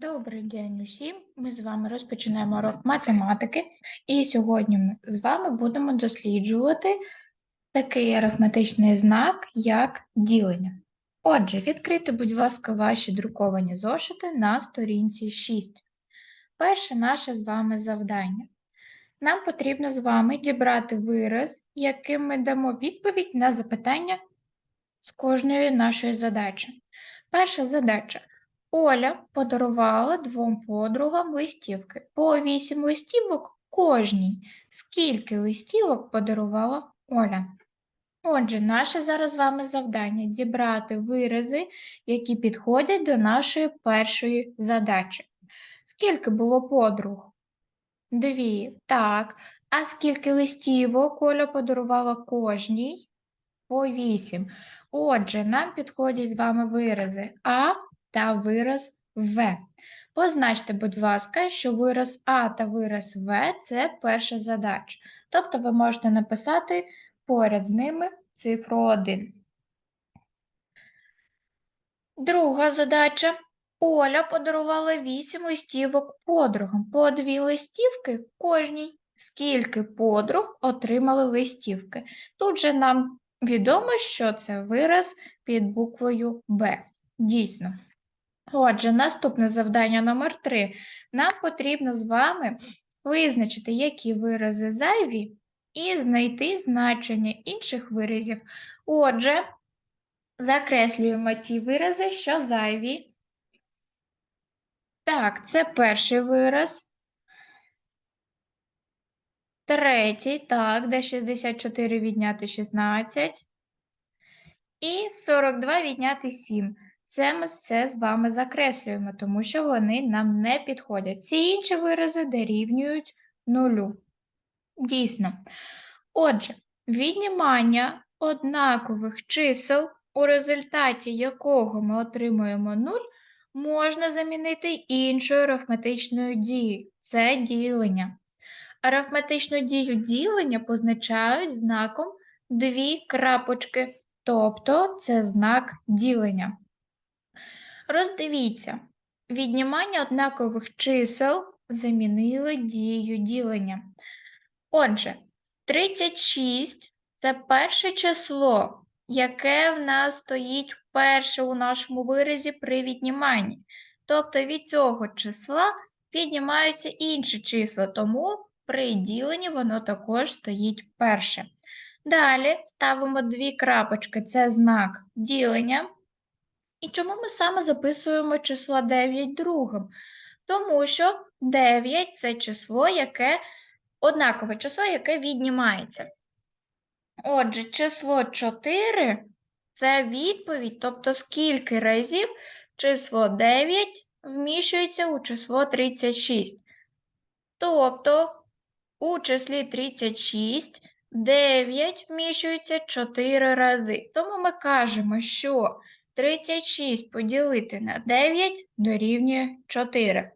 Добрий день усім! Ми з вами розпочинаємо урок математики, і сьогодні ми з вами будемо досліджувати такий арифметичний знак, як ділення. Отже, відкрийте, будь ласка, ваші друковані зошити на сторінці 6. Перше наше з вами завдання. Нам потрібно з вами дібрати вираз, яким ми дамо відповідь на запитання з кожної нашої задачі. Перша задача. Оля подарувала двом подругам листівки. По вісім листівок кожній. Скільки листівок подарувала Оля? Отже, наше зараз з вами завдання дібрати вирази, які підходять до нашої першої задачі. Скільки було подруг? Дві. Так. А скільки листівок Оля подарувала кожній? По вісім. Отже, нам підходять з вами вирази А та вираз В. Позначте, будь ласка, що вираз А та вираз В це перша задача. Тобто ви можете написати поряд з ними цифру 1. Друга задача. Оля подарувала 8 листівок подругам. По дві листівки кожній. Скільки подруг отримали листівки? Тут же нам відомо, що це вираз під буквою Б. Дійсно. Отже, наступне завдання номер 3. Нам потрібно з вами визначити, які вирази зайві, і знайти значення інших виразів. Отже, закреслюємо ті вирази, що зайві. Так, це перший вираз. Третій, так, де 64 відняти 16. І 42 відняти 7. Це ми все з вами закреслюємо, тому що вони нам не підходять. Всі інші вирази дорівнюють нулю. Дійсно. Отже, віднімання однакових чисел, у результаті якого ми отримуємо 0, можна замінити іншою арифметичною дією. Це ділення. Арифметичну дію ділення позначають знаком дві крапочки, тобто це знак ділення. Роздивіться, віднімання однакових чисел замінили дією ділення. Отже, 36 це перше число, яке в нас стоїть перше у нашому виразі при відніманні. Тобто від цього числа віднімаються інші числа, тому при діленні воно також стоїть перше. Далі ставимо дві крапочки, це знак ділення. І чому ми саме записуємо число 9 другим? Тому що 9 це число, яке однакове число, яке віднімається. Отже, число 4 це відповідь, тобто скільки разів число 9 вміщується у число 36. Тобто у числі 36 9 вміщується 4 рази. Тому ми кажемо, що 36 поділити на 9 дорівнює 4.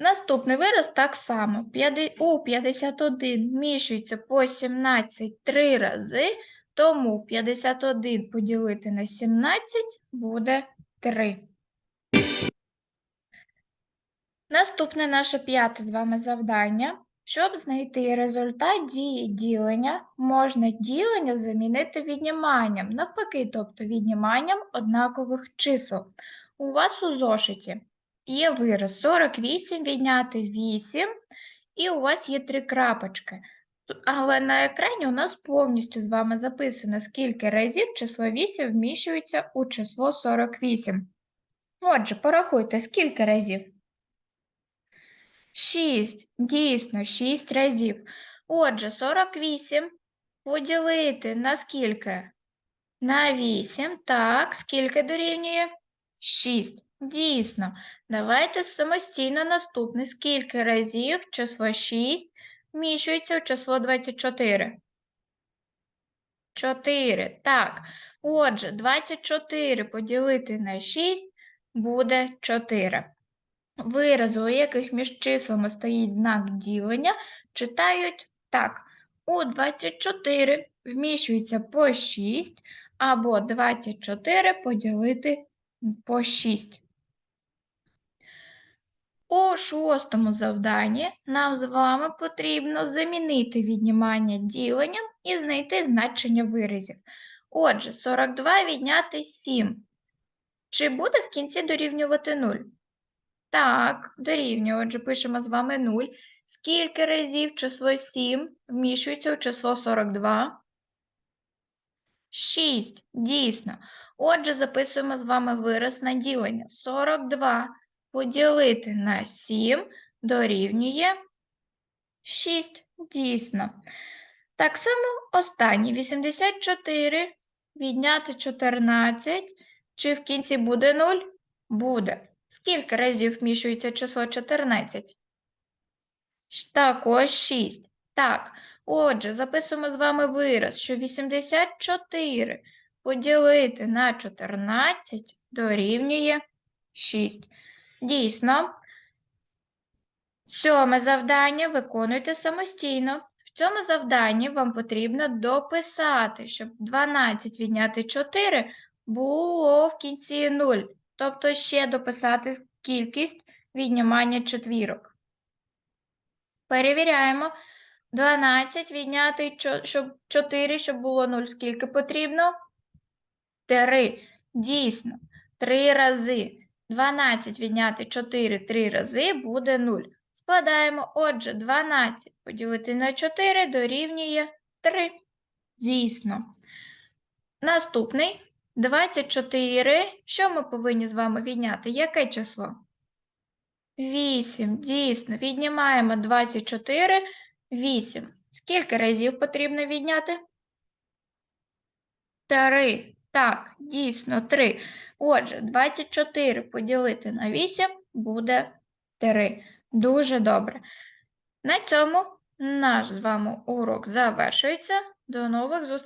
Наступний вираз так само. У 51 вміщується по 17 3 рази, тому 51 поділити на 17 буде 3. Наступне наше п'яте з вами завдання. Щоб знайти результат дії ділення, можна ділення замінити відніманням, навпаки, тобто відніманням однакових чисел. У вас у зошиті є вираз 48 відняти 8, і у вас є три крапочки. Але на екрані у нас повністю з вами записано, скільки разів число 8 вміщується у число 48. Отже, порахуйте, скільки разів. 6. Дійсно, 6 разів. Отже, 48 поділити на скільки? На 8. Так, скільки дорівнює? 6. Дійсно. Давайте самостійно наступне. Скільки разів число 6 вміщується у число 24? 4. Так. Отже, 24 поділити на 6 буде 4. Вирази, у яких між числами стоїть знак ділення, читають так. У 24 вміщується по 6, або 24 поділити по 6. У шостому завданні нам з вами потрібно замінити віднімання діленням і знайти значення виразів. Отже, 42 відняти 7. Чи буде в кінці дорівнювати 0? Так, дорівнює. Отже, пишемо з вами 0. Скільки разів число 7 вміщується у число 42? 6. Дійсно. Отже, записуємо з вами вираз на ділення. 42 поділити на 7 дорівнює 6. Дійсно. Так само останнє 84 відняти 14. Чи в кінці буде 0? Буде. Скільки разів вміщується число 14? Також 6. Так, отже, записуємо з вами вираз, що 84 поділити на 14 дорівнює 6. Дійсно, сьоме завдання виконуйте самостійно. В цьому завданні вам потрібно дописати, щоб 12 відняти 4 було в кінці 0. Тобто ще дописати кількість віднімання четвірок. Перевіряємо. 12 відняти щоб 4, щоб було 0, скільки потрібно? 3. Дійсно, 3 рази. 12 відняти 4 3 рази буде 0. Складаємо, отже, 12 поділити на 4 дорівнює 3. Дійсно. Наступний 24. Що ми повинні з вами відняти? Яке число? 8. Дійсно, віднімаємо 24, 8. Скільки разів потрібно відняти? 3. Так, дійсно, 3. Отже, 24 поділити на 8 буде 3. Дуже добре. На цьому наш з вами урок завершується. До нових зустрічей.